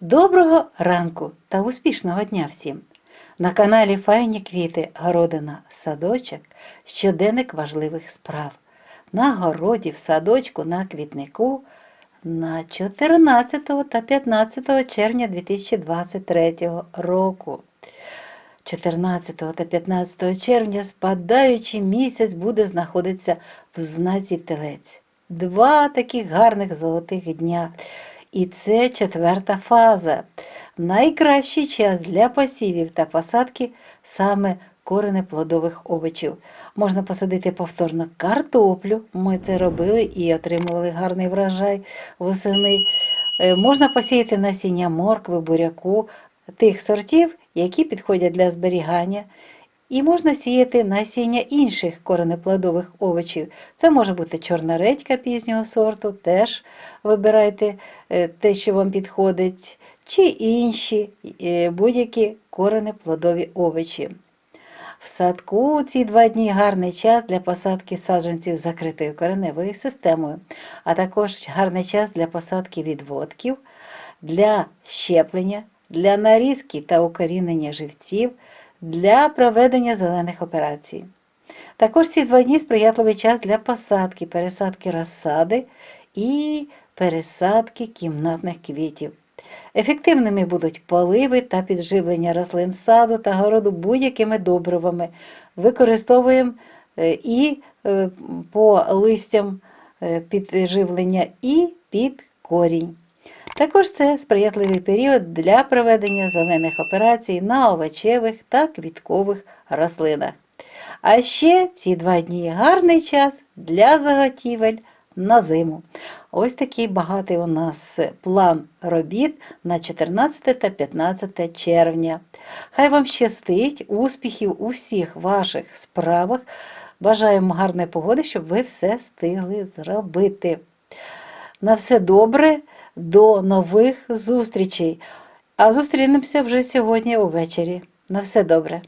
Доброго ранку та успішного дня всім! На каналі Файні квіти Городина Садочок щоденник важливих справ. На городі, в садочку, на квітнику на 14 та 15 червня 2023 року. 14 та 15 червня спадаючий місяць буде знаходитися в знаці Телець. Два таких гарних золотих дня. І це четверта фаза. Найкращий час для посівів та посадки саме коренеплодових овочів. Можна посадити повторно картоплю, ми це робили і отримували гарний врожай восени. Е, Можна посіяти насіння моркви, буряку, тих сортів, які підходять для зберігання. І можна сіяти насіння інших коренеплодових овочів. Це може бути чорна редька пізнього сорту, теж вибирайте е, те, що вам підходить, чи інші е, будь-які коренеплодові овочі. В садку ці два дні гарний час для посадки саджанців закритою кореневою системою, а також гарний час для посадки відводків, для щеплення, для нарізки та укорінення живців, для проведення зелених операцій. Також ці два дні сприятливий час для посадки, пересадки розсади і пересадки кімнатних квітів. Ефективними будуть поливи та підживлення рослин саду та городу будь-якими добривами. Використовуємо е, і е, по листям е, підживлення, і під корінь. Також це сприятливий період для проведення зелених операцій на овочевих та квіткових рослинах. А ще ці два дні гарний час для заготівель на зиму. Ось такий багатий у нас план робіт на 14 та 15 червня. Хай вам щастить, успіхів у всіх ваших справах. Бажаємо гарної погоди, щоб ви все встигли зробити. На все добре, до нових зустрічей. А зустрінемося вже сьогодні увечері. На все добре.